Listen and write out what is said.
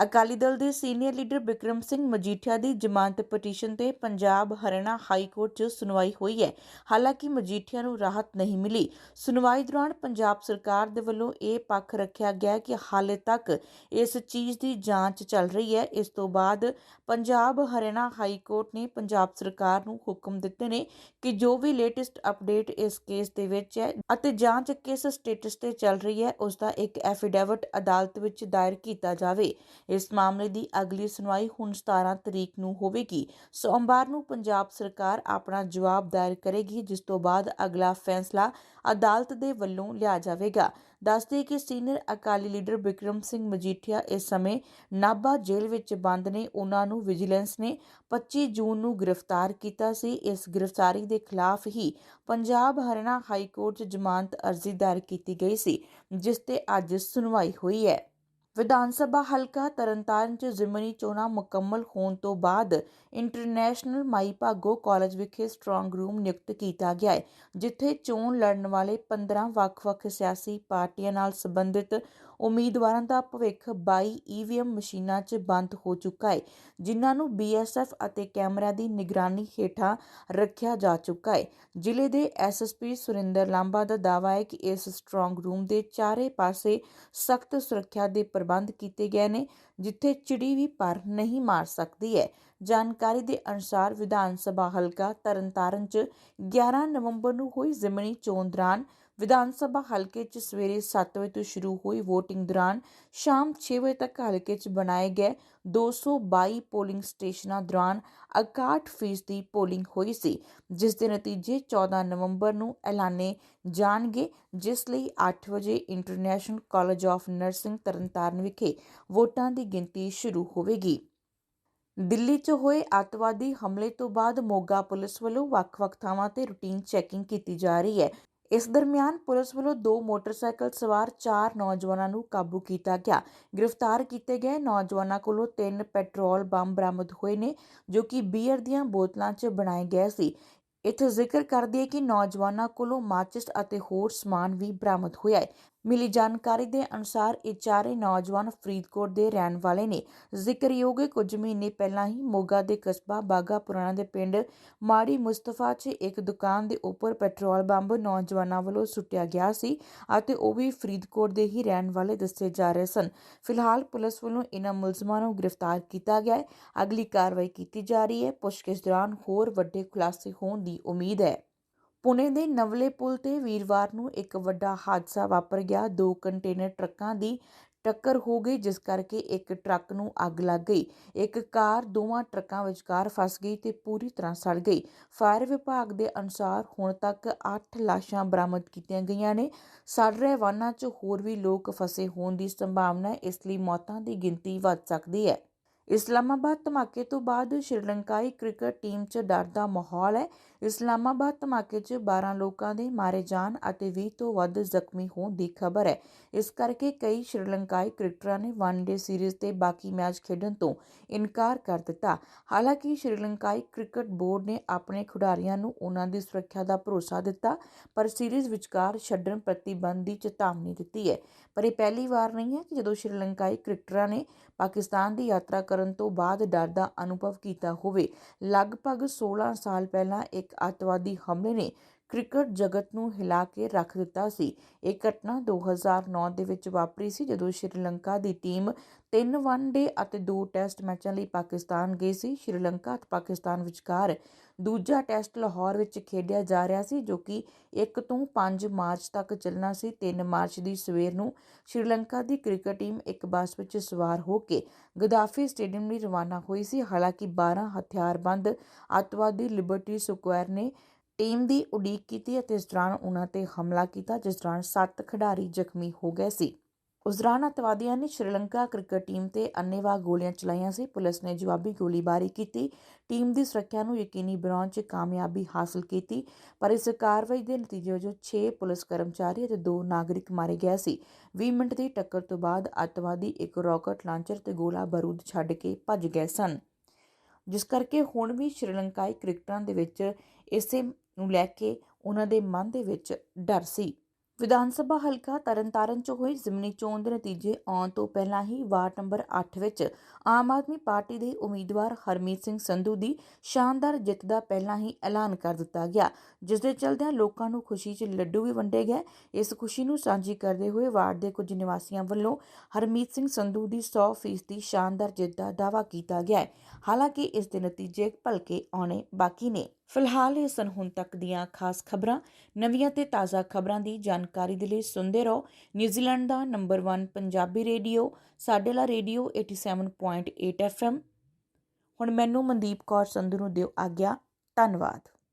ਅਕਾਲੀ ਦਲ ਦੇ senior leader Bikram Singh Majithia ਦੀ ਜ਼ਮਾਨਤ ਪਟੀਸ਼ਨ ਤੇ ਪੰਜਾਬ ਹਰਿਆਣਾ ਹਾਈ ਕੋਰਟ 'ਚ ਸੁਣਵਾਈ ਹੋਈ ਹੈ। ਹਾਲਾਂਕਿ ਮਜੀਠੀਆ ਨੂੰ ਰਾਹਤ ਨਹੀਂ ਮਿਲੀ। ਸੁਣਵਾਈ ਦੌਰਾਨ ਪੰਜਾਬ ਸਰਕਾਰ ਦੇ ਵੱਲੋਂ ਇਹ ਪੱਖ ਰੱਖਿਆ ਗਿਆ ਕਿ ਹਾਲੇ ਤੱਕ ਇਸ ਚੀਜ਼ ਦੀ ਜਾਂਚ ਚੱਲ ਰਹੀ ਹੈ। ਇਸ ਤੋਂ ਬਾਅਦ ਪੰਜਾਬ ਹਰਿਆਣਾ ਹਾਈ ਕੋਰਟ ਨੇ ਪੰਜਾਬ ਸਰਕਾਰ ਨੂੰ ਹੁਕਮ ਦਿੱਤੇ ਨੇ ਕਿ ਜੋ ਵੀ ਲੇਟੈਸਟ ਅਪਡੇਟ ਇਸ ਕੇਸ ਦੇ ਵਿੱਚ ਹੈ ਅਤੇ ਜਾਂਚ ਕਿਸ ਸਟੇਟਸ ਤੇ ਚੱਲ ਰਹੀ ਹੈ ਉਸ ਦਾ ਇੱਕ ਐਫੀਡੇਵਿਟ ਅਦਾਲਤ ਵਿੱਚ ਦਾਇਰ ਕੀਤਾ ਜਾਵੇ। ਇਸ ਮਾਮਲੇ ਦੀ ਅਗਲੀ ਸੁਣਵਾਈ ਹੁਣ 17 ਤਰੀਕ ਨੂੰ ਹੋਵੇਗੀ। ਸੋਮਵਾਰ ਨੂੰ ਪੰਜਾਬ ਸਰਕਾਰ ਆਪਣਾ ਜਵਾਬ ਦਾਇਰ ਕਰੇਗੀ, ਜਿਸ ਤੋਂ ਬਾਅਦ ਅਗਲਾ ਫੈਸਲਾ ਅਦਾਲਤ ਦੇ ਵੱਲੋਂ ਲਿਆ ਜਾਵੇਗਾ। ਦੱਸਦੇ ਕਿ ਸੀਨੀਅਰ ਅਕਾਲੀ ਲੀਡਰ ਬਿਕਰਮ ਸਿੰਘ ਮਜੀਠੀਆ ਇਸ ਸਮੇਂ ਨਾਭਾ ਜੇਲ੍ਹ ਵਿੱਚ ਬੰਦ ਨੇ। ਉਹਨਾਂ ਨੂੰ ਵਿਜੀਲੈਂਸ ਨੇ 25 ਜੂਨ ਨੂੰ ਗ੍ਰਿਫਤਾਰ ਕੀਤਾ ਸੀ। ਇਸ ਗ੍ਰਿਫਤਾਰੀ ਦੇ ਖਿਲਾਫ ਹੀ ਪੰਜਾਬ ਹਰਿਆਣਾ ਹਾਈ ਕੋਰਟ 'ਚ ਜ਼ਮਾਨਤ ਅਰਜ਼ੀ ਦਾਇਰ ਕੀਤੀ ਗਈ ਸੀ, ਜਿਸ ਤੇ ਅੱਜ ਸੁਣਵਾਈ ਹੋਈ ਹੈ। ਵਿਧਾਨ ਸਭਾ ਹਲਕਾ ਤਰਨਤਾਰਨ 'ਚ ਜ਼ਿਮਨੀ ਚੋਣਾਂ ਮੁਕੰਮਲ ਹੋਣ ਤੋਂ ਬਾਅਦ ਇੰਟਰਨੈਸ਼ਨਲ ਮਾਈ ਭਾਗੋ ਕਾਲਜ ਵਿਖੇ ਸਟਰੋਂਗ ਰੂਮ ਨਿਯੁਕਤ ਕੀਤਾ ਗਿਆ ਹੈ, ਜਿੱਥੇ ਚੋਣ ਲੜਨ ਵਾਲੇ 15 ਵੱਖ-ਵੱਖ ਸਿਆਸੀ ਪਾਰਟੀਆਂ ਨਾਲ ਸੰਬੰਧਿਤ ਉਮੀਦਵਾਰਾਂ ਦਾ ਭਵਿੱਖ 22 ਈਵੀਐਮ ਮਸ਼ੀਨਾਂ 'ਚ ਬੰਦ ਹੋ ਚੁੱਕਾ ਹੈ ਜਿਨ੍ਹਾਂ ਨੂੰ ਬੀਐਸਐਫ ਅਤੇ ਕੈਮਰਿਆਂ ਦੀ ਨਿਗਰਾਨੀ ਹੇਠਾਂ ਰੱਖਿਆ ਜਾ ਚੁੱਕਾ ਹੈ ਜ਼ਿਲ੍ਹੇ ਦੇ ਐਸਐਸਪੀ ਸੁਰਿੰਦਰ ਲਾਂਬਾ ਦਾ ਦਾਅਵਾ ਹੈ ਕਿ ਇਸ ਸਟਰੋਂਗ ਰੂਮ ਦੇ ਚਾਰੇ ਪਾਸੇ ਸਖਤ ਸੁਰੱਖਿਆ ਦੇ ਪ੍ਰਬੰਧ ਕੀਤੇ ਗਏ ਨੇ, ਜਿੱਥੇ ਚਿੜੀ ਵੀ ਪਰ ਨਹੀਂ ਮਾਰ ਸਕਦੀ ਹੈ ਜਾਣਕਾਰੀ ਦੇ ਅਨੁਸਾਰ ਵਿਧਾਨ ਸਭਾ ਹਲਕਾ ਤਰਨਤਾਰਨ 'ਚ 11 ਨਵੰਬਰ ਨੂੰ ਹੋਈ ਜ਼ਿਮਨੀ ਚੋਣ ਦੌਰਾਨ ਵਿਧਾਨ ਸਭਾ ਹਲਕੇ 'ਚ ਸਵੇਰੇ 7 ਵਜੇ ਤੋਂ ਸ਼ੁਰੂ ਹੋਈ VOTING ਦੌਰਾਨ ਸ਼ਾਮ 6 ਵਜੇ ਤੱਕ ਹਲਕੇ 'ਚ ਬਣਾਏ ਗਏ 222 ਪੋਲਿੰਗ ਸਟੇਸ਼ਨਾਂ ਦੌਰਾਨ 61% ਦੀ ਪੋਲਿੰਗ ਹੋਈ ਸੀ, ਜਿਸ ਦੇ ਨਤੀਜੇ 14 ਨਵੰਬਰ ਨੂੰ ਐਲਾਨੇ ਜਾਣਗੇ, ਜਿਸ ਲਈ 8 ਵਜੇ international college of nursing Tarn Taran ਵਿਖੇ ਵੋਟਾਂ ਦੀ ਗਿਣਤੀ ਸ਼ੁਰੂ ਹੋਵੇਗੀ। ਦਿੱਲੀ 'ਚ ਹੋਏ ਅੱਤਵਾਦੀ ਹਮਲੇ ਤੋਂ ਬਾਅਦ ਮੋਗਾ ਪੁਲਿਸ ਵੱਲੋਂ ਵੱਖ-ਵੱਖ ਥਾਵਾਂ ਤੇ ਰੂਟੀਨ ਚੈਕਿੰਗ ਕੀਤੀ ਜਾ ਰਹੀ ਹੈ। ਇਸ ਦਰਮਿਆਨ ਪੁਲਿਸ ਵੱਲੋਂ ਦੋ ਮੋਟਰਸਾਈਕਲ ਸਵਾਰ ਚਾਰ ਨੌਜਵਾਨਾਂ ਨੂੰ ਕਾਬੂ ਕੀਤਾ ਗਿਆ। ਗ੍ਰਿਫਤਾਰ ਕੀਤੇ ਗਏ ਨੌਜਵਾਨਾਂ ਕੋਲੋਂ ਤਿੰਨ ਪੈਟਰੋਲ ਬੰਬ ਬਰਾਮਦ ਹੋਏ ਨੇ, ਜੋ ਕਿ ਬੀਅਰ ਦੀਆਂ ਬੋਤਲਾਂ 'ਚ ਬਣਾਏ ਗਏ ਸੀ। ਇੱਥੇ ਜ਼ਿਕਰ ਕਰਦੀ ਹੈ ਕਿ ਨੌਜਵਾਨਾਂ ਕੋਲੋਂ ਮਾਚਿਸ ਅਤੇ ਹੋਰ ਸਮਾਨ ਵੀ ਬਰਾਮਦ ਹੋਇਆ ਹੈ। ਮਿਲੀ ਜਾਣਕਾਰੀ ਦੇ ਅਨੁਸਾਰ ਇਹ ਚਾਰੇ ਨੌਜਵਾਨ ਫਰੀਦਕੋਟ ਦੇ ਰਹਿਣ ਵਾਲੇ ਨੇ। ਜ਼ਿਕਰਯੋਗ ਹੈ, ਕੁਝ ਮਹੀਨੇ ਪਹਿਲਾਂ ਹੀ ਮੋਗਾ ਦੇ ਕਸਬਾ ਬਾਗਾ ਪੁਰਾਣਾ ਦੇ ਪਿੰਡ ਮਾੜੀ ਮੁਸਤਫਾ 'ਚ ਇੱਕ ਦੁਕਾਨ ਦੇ ਉੱਪਰ ਪੈਟਰੋਲ ਬੰਬ ਨੌਜਵਾਨਾਂ ਵੱਲੋਂ ਸੁੱਟਿਆ ਗਿਆ ਸੀ ਅਤੇ ਉਹ ਵੀ ਫਰੀਦਕੋਟ ਦੇ ਹੀ ਰਹਿਣ ਵਾਲੇ ਦੱਸੇ ਜਾ ਰਹੇ ਸਨ। ਫਿਲਹਾਲ ਪੁਲਿਸ ਵੱਲੋਂ ਇਹਨਾਂ ਮੁਲਜ਼ਮਾਂ ਨੂੰ ਗ੍ਰਿਫਤਾਰ ਕੀਤਾ ਗਿਆ ਹੈ। ਅਗਲੀ ਕਾਰਵਾਈ ਕੀਤੀ ਜਾ ਰਹੀ ਹੈ। ਪੁੱਛਗਿੱਛ ਦੌਰਾਨ ਹੋਰ ਵੱਡੇ ਖੁਲਾਸੇ ਹੋਣ ਦੀ ਉਮੀਦ ਹੈ। ਪੁਣੇ ਦੇ ਨਵਲੇ ਪੁਲ ਤੇ ਵੀਰਵਾਰ ਨੂੰ ਇੱਕ ਵੱਡਾ ਹਾਦਸਾ ਵਾਪਰ ਗਿਆ। ਦੋ ਕੰਟੇਨਰ ਟਰੱਕਾਂ ਦੀ ਟੱਕਰ ਹੋ ਗਈ, ਜਿਸ ਕਰਕੇ ਇੱਕ ਟਰੱਕ ਨੂੰ ਅੱਗ ਲੱਗ ਗਈ। ਇੱਕ ਕਾਰ ਦੋਵਾਂ ਟਰੱਕਾਂ ਵਿਚਕਾਰ ਫਸ ਗਈ ਤੇ ਪੂਰੀ ਤਰ੍ਹਾਂ ਸੜ ਗਈ। ਫਾਇਰ ਵਿਭਾਗ ਦੇ ਅਨੁਸਾਰ ਹੁਣ ਤੱਕ 8 ਲਾਸ਼ਾਂ ਬਰਾਮਦ ਕੀਤੀਆਂ ਗਈਆਂ ਨੇ। ਸੜ ਰਹੇ ਵਾਹਨਾਂ 'ਚ ਹੋਰ ਵੀ ਲੋਕ ਫਸੇ ਹੋਣ ਦੀ ਸੰਭਾਵਨਾ ਇਸ ਲਈ ਮੌਤਾਂ ਦੀ ਗਿਣਤੀ ਵੱਧ ਸਕਦੀ ਹੈ। ਇਸਲਾਮਾਬਾਦ ਧਮਾਕੇ ਤੋਂ ਬਾਅਦ ਸ਼੍ਰੀਲੰਕਾਈ ਕ੍ਰਿਕਟ ਟੀਮ 'ਚ ਡਰ ਦਾ ਮਾਹੌਲ ਹੈ ਇਸਲਾਮਾਬਾਦ ਧਮਾਕੇ 'ਚ 12 ਲੋਕਾਂ ਦੇ ਮਾਰੇ ਜਾਣ ਅਤੇ 20 ਤੋਂ ਵੱਧ ਜ਼ਖਮੀ ਹੋਣ ਦੀ ਖਬਰ ਹੈ ਇਸ ਕਰਕੇ ਕਈ ਸ਼੍ਰੀਲੰਕਾਈ ਕ੍ਰਿਕਟਰਾਂ ਨੇ ਵਨ ਡੇ ਸੀਰੀਜ਼ ਤੇ ਬਾਕੀ ਮੈਚ ਖੇਡਣ ਤੋਂ ਇਨਕਾਰ ਕਰ ਦਿੱਤਾ ਹਾਲਾਂਕਿ ਸ਼੍ਰੀਲੰਕਾਈ ਕ੍ਰਿਕਟ ਬੋਰਡ ਨੇ ਆਪਣੇ ਖਿਡਾਰੀਆਂ ਨੂੰ ਉਹਨਾਂ ਦੀ ਸੁਰੱਖਿਆ ਦਾ ਭਰੋਸਾ ਦਿੱਤਾ ਪਰ ਸੀਰੀਜ਼ ਵਿਚਕਾਰ ਛੱਡਣ ਪ੍ਰਤੀਬੰਧ ਦੀ ਚੇਤਾਵਨੀ ਦਿੱਤੀ ਹੈ ਪਰ ਇਹ ਪਹਿਲੀ ਵਾਰ ਨਹੀਂ ਹੈ ਕਿ ਜਦੋਂ ਸ਼੍ਰੀਲੰਕਾਈ ਕ੍ਰਿਕਟਰਾਂ ਨੇ ਪਾਕਿਸਤਾਨ ਦੀ ਯਾਤਰਾ ਕਰਨ ਤੋਂ ਬਾਅਦ ਡਰ ਦਾ ਅਨੁਭਵ ਕੀਤਾ ਹੋਵੇ। ਲਗਭਗ 16 ਸਾਲ ਪਹਿਲਾਂ ਇੱਕ ਅੱਤਵਾਦੀ ਹਮਲੇ ਨੇ ਕ੍ਰਿਕਟ ਜਗਤ ਨੂੰ ਹਿਲਾ ਕੇ ਰੱਖ ਦਿੱਤਾ ਸੀ। ਇਹ ਘਟਨਾ 2009 ਦੇ ਵਿੱਚ ਵਾਪਰੀ ਸੀ, ਜਦੋਂ ਸ਼੍ਰੀਲੰਕਾ ਦੀ ਟੀਮ ਤਿੰਨ ਵਨਡੇ ਅਤੇ ਦੋ ਟੈਸਟ ਮੈਚਾਂ ਲਈ ਪਾਕਿਸਤਾਨ ਗਈ ਸੀ। ਸ਼੍ਰੀਲੰਕਾ ਅਤੇ ਪਾਕਿਸਤਾਨ ਵਿਚਕਾਰ ਦੂਜਾ ਟੈਸਟ ਲਾਹੌਰ ਵਿੱਚ ਖੇਡਿਆ ਜਾ ਰਿਹਾ ਸੀ, ਜੋ ਕਿ 1 ਤੋਂ 5 ਮਾਰਚ ਤੱਕ ਚੱਲਣਾ ਸੀ। 3 ਮਾਰਚ ਦੀ ਸਵੇਰ ਨੂੰ ਸ਼੍ਰੀਲੰਕਾ ਦੀ ਕ੍ਰਿਕਟ ਟੀਮ ਇੱਕ ਬੱਸ ਵਿੱਚ ਸਵਾਰ ਹੋ ਕੇ ਗਦਾਫੀ ਸਟੇਡੀਅਮ ਲਈ ਰਵਾਨਾ ਹੋਈ ਸੀ। ਹਾਲਾਂਕਿ 12 ਹਥਿਆਰਬੰਦ ਅੱਤਵਾਦੀ ਲਿਬਰਟੀ ਸਕੁਆਇਰ ਨੇ ਟੀਮ ਦੀ ਉਡੀਕ ਕੀਤੀ ਅਤੇ ਇਸ ਦੌਰਾਨ ਉਹਨਾਂ ਤੇ ਹਮਲਾ ਕੀਤਾ, ਜਿਸ ਦੌਰਾਨ 7 ਖਿਡਾਰੀ ਜ਼ਖਮੀ ਹੋ ਗਏ ਸੀ। ਉਸ ਦੌਰਾਨ ਅੱਤਵਾਦੀਆਂ ਨੇ ਸ਼੍ਰੀਲੰਕਾ ਕ੍ਰਿਕਟ ਟੀਮ ਤੇ ਅੰਨ੍ਹੇਵਾਹ ਗੋਲੀਆਂ ਚਲਾਈਆਂ ਸੀ। ਪੁਲਿਸ ਨੇ ਜਵਾਬੀ ਗੋਲੀਬਾਰੀ ਕੀਤੀ। ਟੀਮ ਦੀ ਸੁਰੱਖਿਆ ਨੂੰ ਯਕੀਨੀ ਬਣਾਉਣ 'ਚ ਕਾਮਯਾਬੀ ਹਾਸਲ ਕੀਤੀ, ਪਰ ਇਸ ਕਾਰਵਾਈ ਦੇ ਨਤੀਜੇ ਵਜੋਂ 6 ਪੁਲਿਸ ਕਰਮਚਾਰੀ ਅਤੇ 2 ਨਾਗਰਿਕ ਮਾਰੇ ਗਏ ਸੀ। 20 ਮਿੰਟ ਦੀ ਟੱਕਰ ਤੋਂ ਬਾਅਦ ਅੱਤਵਾਦੀ ਇੱਕ ਰਾਕਟ ਲਾਂਚਰ ਤੇ ਗੋਲਾ ਬਾਰੂਦ ਛੱਡ ਕੇ ਭੱਜ ਗਏ ਸਨ। ਜਿਸ ਕਰਕੇ ਹੁਣ ਵੀ ਸ਼੍ਰੀਲੰਕਾਈ ਕ੍ਰਿਕਟਰਾਂ ਦੇ ਵਿੱਚ ਇਸੇ ਨੂੰ ਲੈ ਕੇ ਉਹਨਾਂ ਦੇ ਮਨ ਦੇ ਵਿੱਚ ਡਰ ਸੀ। ਵਿਧਾਨ ਸਭਾ ਹਲਕਾ ਤਰਨਤਾਰਨ 'ਚ ਹੋਈ ਜ਼ਿਮਨੀ ਚੋਣ ਦੇ ਨਤੀਜੇ ਆਉਣ ਤੋਂ ਪਹਿਲਾਂ ਹੀ ਵਾਰਡ ਨੰਬਰ 8 ਵਿੱਚ ਆਮ ਆਦਮੀ ਪਾਰਟੀ ਦੇ ਉਮੀਦਵਾਰ ਹਰਮੀਤ ਸਿੰਘ ਸੰਧੂ ਦੀ ਸ਼ਾਨਦਾਰ ਜਿੱਤ ਦਾ ਪਹਿਲਾਂ ਹੀ ਐਲਾਨ ਕਰ ਦਿੱਤਾ ਗਿਆ, ਜਿਸ ਦੇ ਚਲਦਿਆਂ ਲੋਕਾਂ ਨੂੰ ਖੁਸ਼ੀ 'ਚ ਲੱਡੂ ਵੀ ਵੰਡੇ ਗਏ। ਇਸ ਖੁਸ਼ੀ ਨੂੰ ਸਾਂਝੀ ਕਰਦੇ ਹੋਏ ਵਾਰਡ ਦੇ ਕੁਝ ਨਿਵਾਸੀਆਂ ਵੱਲੋਂ ਹਰਮੀਤ ਸਿੰਘ ਸੰਧੂ ਦੀ 100% ਸ਼ਾਨਦਾਰ ਜਿੱਤ ਦਾ ਦਾਅਵਾ ਕੀਤਾ ਗਿਆ। ਹੈ ਹਾਲਾਂਕਿ ਇਸ ਦੇ ਨਤੀਜੇ ਭਲਕੇ ਆਉਣੇ ਬਾਕੀ ਨੇ। ਫਿਲਹਾਲ ਇਹ ਸਨ ਹੁਣ ਤੱਕ ਦੀਆਂ ਖਾਸ ਖਬਰਾਂ, ਨਵੀਆਂ ਤੇ ਤਾਜ਼ਾ ਖਬਰਾਂ ਦੀ ਜਾਣਕਾਰੀ ਦੇ ਲਈ ਸੁਣਦੇ ਰਹੋ। ਨਿਊਜ਼ੀਲੈਂਡ ਦਾ ਨੰਬਰ 1 ਪੰਜਾਬੀ ਰੇਡੀਓ, ਸਾਡੇ ਲਾ ਰੇਡੀਓ 87.8 FM ਹੁਣ ਮੈਨੂੰ ਮਨਦੀਪ ਕੌਰ ਸੰਧੂ ਨੂੰ ਦਿਓ ਆਗਿਆ। ਧੰਨਵਾਦ।